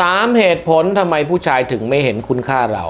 3 เหตุผลทำไมผู้ชายถึงไม่เห็นคุณค่าเรา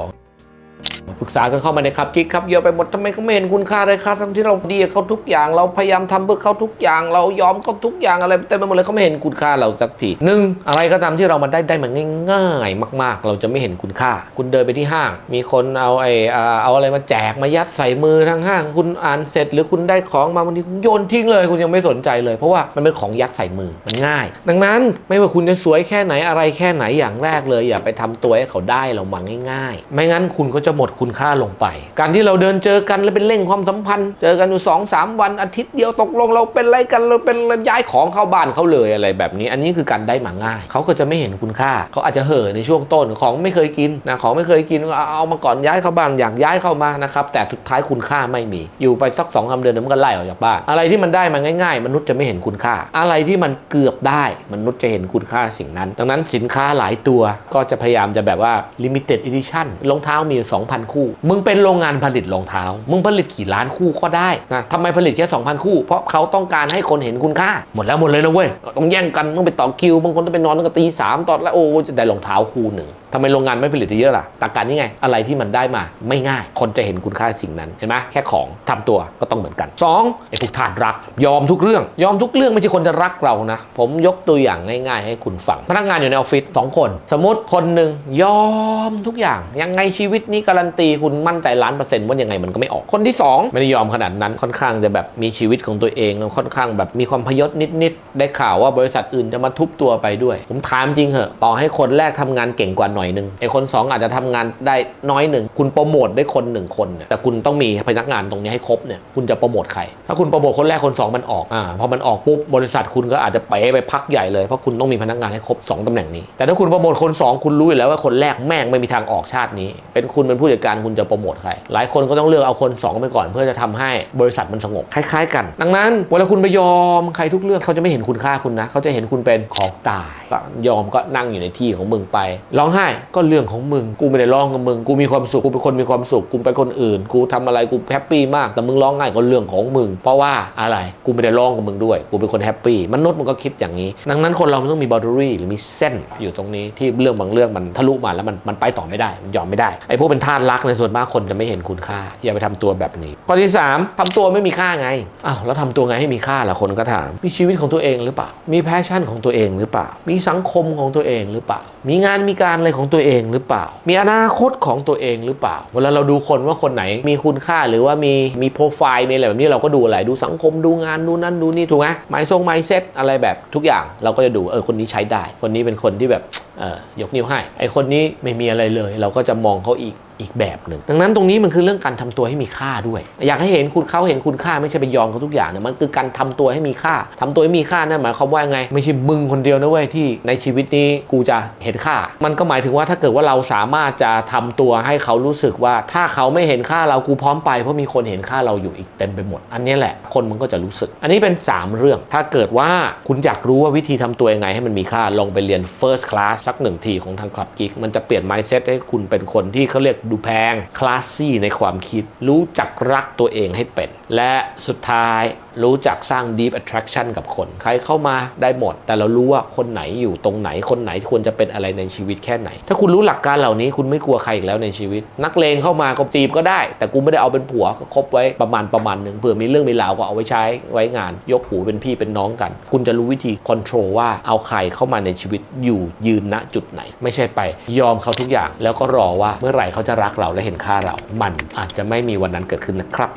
ปรึกษากันเข้ามาในครับกิ๊กครับเยอะไปหมดทำไมเขาไม่เห็นคุณค่าเลยครับทั้งที่เราดีเขาทุกอย่าง เราพยายามทำเพื่อเขาทุกอย่าง เรายอมเขาทุกอย่างอะไรเต็มไปหมดเลยเขาไม่เห็นคุณค่าเราสักทีหนึ่งอะไรก็ตามที่เรามาได้ได้มาง่าย ๆ มาก ๆ เราจะไม่เห็นคุณค่า คุณเดินไปที่ห้าง มีคนเอาไอ้อ่าเอาอะไรมาแจกมายัดใส่มือทั้งห้าง คุณอ่านเสร็จ หรือคุณได้ของมาบางทีคุณโยนทิ้งเลย คุณยังไม่สนใจเลย เพราะว่ามันเป็นของยัดใส่มือมันง่าย ดังนั้นไม่ว่าคุณจะสวยแค่ไหนอะไรแค่ไหนอย่างแรกเลย อย่าไปทำตัวให้เขาได้เรามาง่าย ๆ ไม่งั้นคุณก็จะหมดคุณค่าลงไป การที่เราเดินเจอกันแล้วเป็นเร่งความสัมพันธ์ เจอกันอยู่สองสามวันอาทิตย์เดียวตกลงเราเป็นอะไรกันเราเป็นย้ายของเข้าบ้านเขาเลยอะไรแบบนี้ อันนี้คือการได้มาง่าย เขาก็จะไม่เห็นคุณค่า เขาอาจจะเห่อในช่วงต้นของไม่เคยกินนะของไม่เคยกินเอามาก่อนย้ายเข้าบ้านอยากย้ายเข้ามานะครับแต่สุดท้ายคุณค่าไม่มี อยู่ไปสักสองสามเดือนมันก็ไล่ออกจากบ้าน อะไรที่มันได้มาง่าย ๆ มนุษย์จะไม่เห็นคุณค่า อะไรที่มันเกือบได้มนุษย์จะเห็นคุณค่าสิ่งนั้น ดังนั้นสินค้าหลายตัวก็จะพยายามจะแบบว่า limited edition รองเท้ามี2,000คู่ มึงเป็นโรงงานผลิตรองเท้า มึงผลิตกี่ล้านคู่ก็ได้นะทำไมผลิตแค่ 2,000 คู่ เพราะเขาต้องการให้คนเห็นคุณค่า หมดแล้วหมดเลยนะเว้ย ต้องแย่งกัน ต้องไปต่อคิว บางคนต้องไปนอนตั้งแต่ตีสามตอนแล้วโอ้จะได้รองเท้าคู่หนึ่ง ทำไมโรงงานไม่ผลิตเยอะล่ะตาการนี่ไง อะไรที่มันได้มาไม่ง่าย คนจะเห็นคุณค่าสิ่งนั้น เห็นไหมแค่ของทำตัวก็ต้องเหมือนกัน 2. ไอ้พวกทาสรัก ยอมทุกเรื่อง ยอมทุกเรื่องไม่ใช่คนจะรักเรานะ ผมยกตัวอย่างง่ายๆ ให้คุณฟัง พนักงานอยู่ในออฟฟิศสองคน สมมติคนหนึ่งยอมทุกอย่าง ยังไงชีวิตนี้การันตีคุณมั่นใจล้านเปอร์เซ็นต์ว่ายังไงมันก็ไม่ออก คนที่สองไม่ได้ยอมขนาดนั้นค่อนข้างจะแบบมีชีวิตของตัวเองค่อนข้างแบบมีความพยศนิดๆได้ข่าวว่าบริษัทอื่นจะมาทุบตัวไปด้วย ผมถามจริงเหอะ ต่อให้คนแรกทำงานเก่งกว่าหน่อยหนึงไอ้คนสองอาจจะทำงานได้น้อยหนึ่ง คุณโปรโมทได้คนหนึ่งคนเนี่ยแต่คุณต้องมีพนักงานตรงนี้ให้ครบเนี่ยคุณจะโปรโมทใคร ถ้าคุณโปรโมทคนแรกคนสองมันออกอ่าพอมันออกปุ๊บบริษัทคุณก็อาจจะไปไปพักใหญ่เลยเพราะคุณต้องมีพนักงานให้ครบสองตำแหน่งนี้ แต่ถ้าคุณโปรโมทคนสองคุณรู้อยู่แล้วว่าคนแรกแม่งไม่มีทางออกชาตินี้ เป็นคุณเป็นผู้จัดการคุณจะโปรโมทใครหลายคนก็ต้องเลือกเอาคนสองไปก่อน เพื่อจะทำให้บริษัทมันสงบคล้าย ๆ กัน ดังนั้นเวลาคุณไปยอมใครทุกเรื่องเขาจะไม่เห็นคุณค่าคุณนะ เขาจะเห็นคุณเป็นของตายก็ยอมก็นั่งอยู่ในที่ของมึงไป ร้องไห้ก็เรื่องของมึง กูไม่ได้ร้องกับมึง กูมีความสุข กูเป็นคนมีความสุข กูเป็นคนอื่น กูทำอะไร กูแฮปปี้มาก แต่มึงร้องไห้ก็เรื่องของมึง เพราะว่าอะไร กูไม่ได้ร้องกับมึงด้วย กูเป็นคนแฮปปี้ มนุษย์มันก็คิดอย่างนี้ ดังนั้นคนเรามันต้องมีบอดรี่หรือมีเส้นอยู่ตรงนี้ที่เรื่องบางเรื่องมันทะลุมาแล้วมันมันไปต่อไม่ได้ ยอมไม่ได้ ไอ้พวกเป็นทาสรักในส่วนมากคนจะไม่เห็นคุณค่า อย่าไปทำตัวแบบนี้ ข้อที่ 3ทำตัวไม่มีค่าไง อ้าวแล้วทำตัวไงให้มีค่าล่ะคนก็ถามมีชีวิตของตัวเองหรือเปล่า มีแพชชั่นของตัวเองหรือเปล่า มีสังคมของตัวเองหรือเปล่า มีงานมีการอะไรของตัวเองหรือเปล่า มีอนาคตของตัวเองหรือเปล่า เวลาเราดูคนว่าคนไหนมีคุณค่าหรือว่ามีมีโปรไฟล์มีอะไรแบบนี้เราก็ดูอะไร ดูสังคมดูงานดูนั่นดูนี่ถูกไหมไมซ์ทรงไมซ์เซ็ตอะไรแบบทุกอย่างเราก็จะดูเออคนนี้ใช้ได้ คนนี้เป็นคนที่แบบเออยกนิ้วให้ ไอคนนี้ไม่มีอะไรเลย เราก็จะมองเขาอีก อีกแบบหนึ่งดังนั้นตรงนี้มันคือเรื่องการทำตัวให้มีค่าด้วย อยากให้เห็นคุณเขาเห็นคุณค่าไม่ใช่ไปยอมเขาทุกอย่างเนี่ยมันคือการทำตัวให้มีค่าทำตัวให้มีค่านั่นหมายความว่าไง ไม่ใช่มึงคนเดียวนะเว้ยที่ในชีวิตนี้กูจะเห็นค่า มันก็หมายถึงว่าถ้าเกิดว่าเราสามารถจะทำตัวให้เขารู้สึกว่า ถ้าเขาไม่เห็นค่าเรากูพร้อมไปเพราะมีคนเห็นค่าเราอยู่อีกเต็มไปหมด อันนี้แหละคนมันก็จะรู้สึก อันนี้เป็น 3 เรื่อง ถ้าเกิดว่าคุณอยากรู้ว่าวิธีทำตัวยังไงให้มันมีค่าลองไปเรียน first class สักหนึ่งทีของทางคลับกิกมันจะเปลี่ยน mindset ให้คุณเป็นคนที่เขาเรียกดูแพงคลาสซี่ในความคิด รู้จักรักตัวเองให้เป็น และสุดท้ายรู้จักสร้าง deep attraction กับคน ใครเข้ามาได้หมด แต่เรารู้ว่าคนไหนอยู่ตรงไหนคนไหนควรจะเป็นอะไรในชีวิตแค่ไหน ถ้าคุณรู้หลักการเหล่านี้คุณไม่กลัวใครอีกแล้วในชีวิต นักเลงเข้ามาก็จีบก็ได้ แต่กูไม่ได้เอาเป็นผัวก็คบไว้ประมาณประมาณหนึ่งเผื่อมีเรื่องมีราวก็เอาไว้ใช้ไว้งาน ยกหูเป็นพี่เป็นน้องกัน คุณจะรู้วิธี control ว่าเอาใครเข้ามาในชีวิตอยู่ยืนณจุดไหน ไม่ใช่ไป ยอมเขาทุกอย่าง แล้วก็รอว่าเมื่อไหร่เขาจะรักเราและเห็นค่าเรา มันอาจจะไม่มีวันนั้นเกิดขึ้นนะครับ